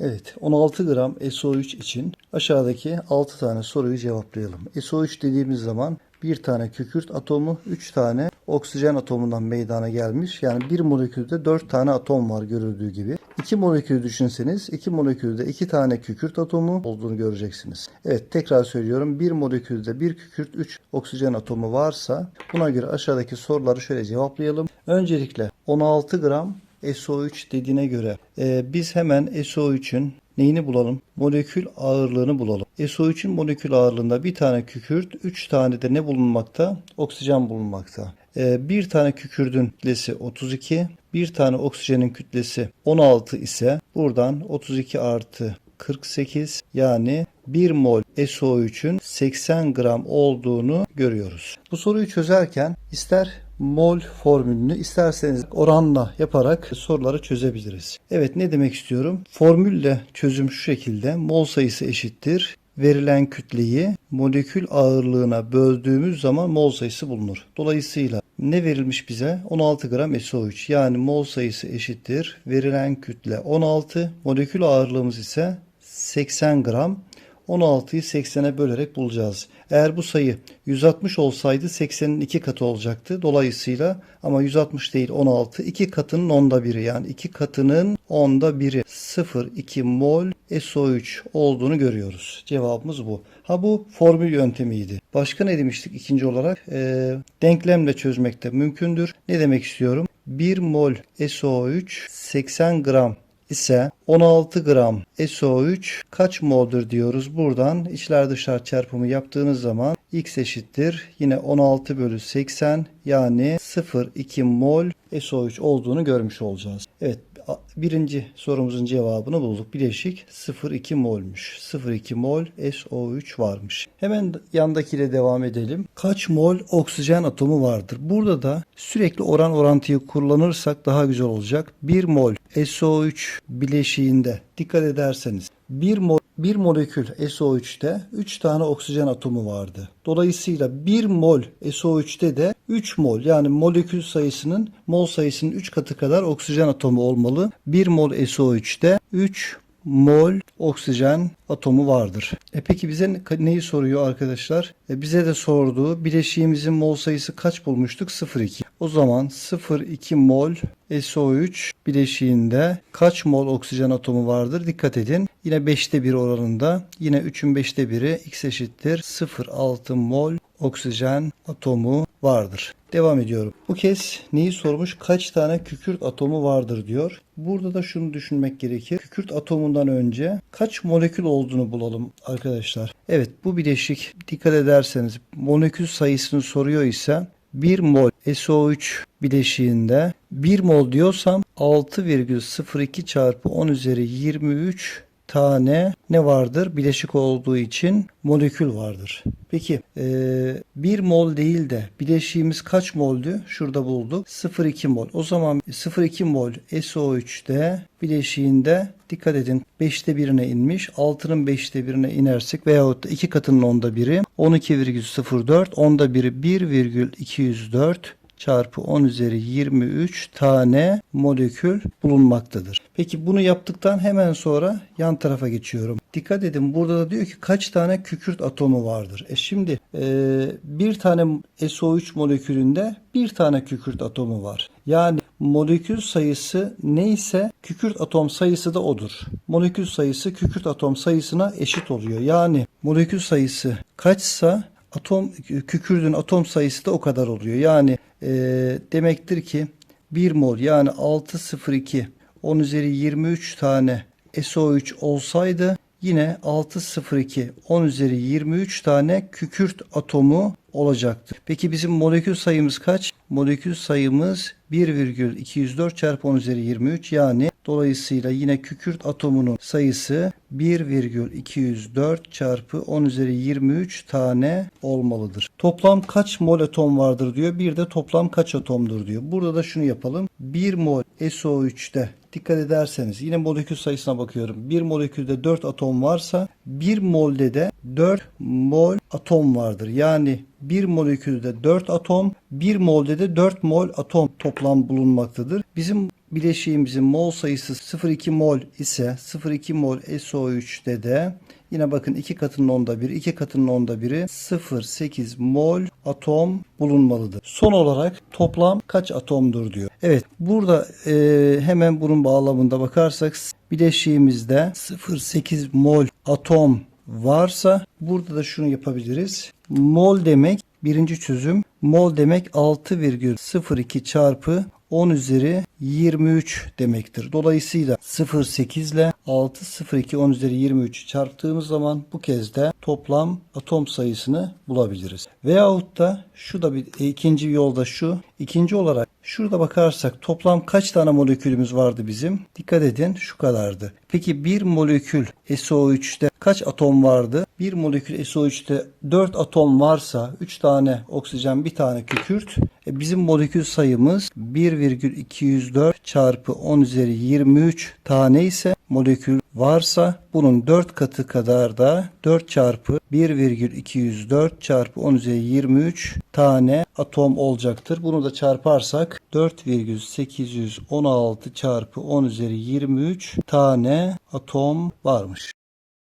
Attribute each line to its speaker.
Speaker 1: Evet 16 gram SO3 için aşağıdaki 6 tane soruyu cevaplayalım. SO3 dediğimiz zaman bir tane kükürt atomu 3 tane oksijen atomundan meydana gelmiş. Yani bir molekülde 4 tane atom var görüldüğü gibi. 2 molekülü düşünseniz 2 molekülde 2 tane kükürt atomu olduğunu göreceksiniz. Evet tekrar söylüyorum. Bir molekülde bir kükürt 3 oksijen atomu varsa buna göre aşağıdaki soruları şöyle cevaplayalım. Öncelikle 16 gram SO3 dediğine göre e, biz hemen SO3'ün neyini bulalım? Molekül ağırlığını bulalım. SO3'ün molekül ağırlığında bir tane kükürt, 3 tane de ne bulunmakta? Oksijen bulunmakta. E, bir tane kükürdün kütlesi 32, bir tane oksijenin kütlesi 16 ise buradan 32 artı 48 yani 1 mol SO3'ün 80 gram olduğunu görüyoruz. Bu soruyu çözerken ister mol formülünü isterseniz oranla yaparak soruları çözebiliriz. Evet ne demek istiyorum? Formülle çözüm şu şekilde mol sayısı eşittir verilen kütleyi molekül ağırlığına böldüğümüz zaman mol sayısı bulunur. Dolayısıyla ne verilmiş bize? 16 gram SO3 yani mol sayısı eşittir verilen kütle 16 molekül ağırlığımız ise 80 gram 16'yı 80'e bölerek bulacağız. Eğer bu sayı 160 olsaydı 80'in 2 katı olacaktı. Dolayısıyla ama 160 değil 16 2 katının onda biri yani 2 katının onda biri 0,2 mol SO3 olduğunu görüyoruz. Cevabımız bu. Ha bu formül yöntemiydi. Başka ne demiştik ikinci olarak? Ee, denklemle çözmek de mümkündür. Ne demek istiyorum? 1 mol SO3 80 gram ise 16 gram SO3 kaç moldur diyoruz. Buradan içler dışlar çarpımı yaptığınız zaman x eşittir. Yine 16 bölü 80 yani 0,2 mol SO3 olduğunu görmüş olacağız. Evet birinci sorumuzun cevabını bulduk. Bileşik 0,2 molmuş. 0,2 mol SO3 varmış. Hemen yandakiyle devam edelim. Kaç mol oksijen atomu vardır? Burada da sürekli oran orantıyı kullanırsak daha güzel olacak. 1 mol SO3 bileşiğinde dikkat ederseniz 1 mol bir molekül SO3'te 3 tane oksijen atomu vardı. Dolayısıyla 1 mol SO3'te de 3 mol yani molekül sayısının mol sayısının 3 katı kadar oksijen atomu olmalı. 1 mol SO3'te 3 mol oksijen atomu vardır. E peki bize neyi soruyor arkadaşlar? E bize de sorduğu bileşiğimizin mol sayısı kaç bulmuştuk? 0,2. O zaman 0,2 mol SO3 bileşiğinde kaç mol oksijen atomu vardır? Dikkat edin. Yine 5'te 1 oranında. Yine 3'ün 5'te 1'i x eşittir 0,6 mol oksijen atomu vardır. Devam ediyorum. Bu kez neyi sormuş? Kaç tane kükürt atomu vardır diyor. Burada da şunu düşünmek gerekir. Kükürt atomundan önce kaç molekül olduğunu bulalım arkadaşlar. Evet bu bileşik dikkat ederseniz molekül sayısını soruyor ise 1 mol SO3 bileşiğinde 1 mol diyorsam 6,02 çarpı 10 üzeri 23 tane ne vardır? Bileşik olduğu için molekül vardır. Peki e, 1 mol değil de bileşiğimiz kaç moldü? Şurada bulduk. 0,2 mol. O zaman 0,2 mol SO3'te bileşiğinde dikkat edin 5'te birine inmiş. 6'nın 5'te birine inersek veyahut da 2 katının onda biri 12,04 onda biri 1,204 çarpı 10 üzeri 23 tane molekül bulunmaktadır. Peki bunu yaptıktan hemen sonra yan tarafa geçiyorum. Dikkat edin burada da diyor ki kaç tane kükürt atomu vardır. E şimdi e, bir tane SO3 molekülünde bir tane kükürt atomu var. Yani molekül sayısı neyse kükürt atom sayısı da odur. Molekül sayısı kükürt atom sayısına eşit oluyor. Yani molekül sayısı kaçsa atom kükürdün atom sayısı da o kadar oluyor. Yani e, demektir ki 1 mol yani 602 10 üzeri 23 tane SO3 olsaydı yine 602 10 üzeri 23 tane kükürt atomu olacaktı. Peki bizim molekül sayımız kaç? Molekül sayımız 1,204 çarpı 10 üzeri 23 yani dolayısıyla yine kükürt atomunun sayısı 1,204 çarpı 10 üzeri 23 tane olmalıdır. Toplam kaç mol atom vardır diyor. Bir de toplam kaç atomdur diyor. Burada da şunu yapalım. 1 mol SO3'te dikkat ederseniz yine molekül sayısına bakıyorum. Bir molekülde 4 atom varsa 1 molde de 4 mol atom vardır. Yani bir molekülde 4 atom, 1 molde de 4 mol atom toplam bulunmaktadır. Bizim bileşiğimizin mol sayısı 0,2 mol ise 0,2 mol SO3'te de yine bakın 2 katının onda biri, 2 katının onda biri 0,8 mol atom bulunmalıdır. Son olarak toplam kaç atomdur diyor. Evet burada e, hemen bunun bağlamında bakarsak bileşiğimizde 0,8 mol atom varsa burada da şunu yapabiliriz. Mol demek birinci çözüm. Mol demek 6,02 çarpı 10 üzeri 23 demektir. Dolayısıyla 0,8 ile 6,02 10 üzeri 23 çarptığımız zaman bu kez de toplam atom sayısını bulabiliriz. Veyahut da şu da bir e, ikinci yolda şu. İkinci olarak şurada bakarsak toplam kaç tane molekülümüz vardı bizim? Dikkat edin şu kadardı. Peki bir molekül SO3'te kaç atom vardı? Bir molekül SO3'te 4 atom varsa 3 tane oksijen bir tane kükürt. E bizim molekül sayımız 1,204 çarpı 10 üzeri 23 tane ise molekül varsa bunun 4 katı kadar da 4 çarpı 1,204 çarpı 10 üzeri 23 tane atom olacaktır. Bunu da çarparsak 4,816 çarpı 10 üzeri 23 tane atom varmış.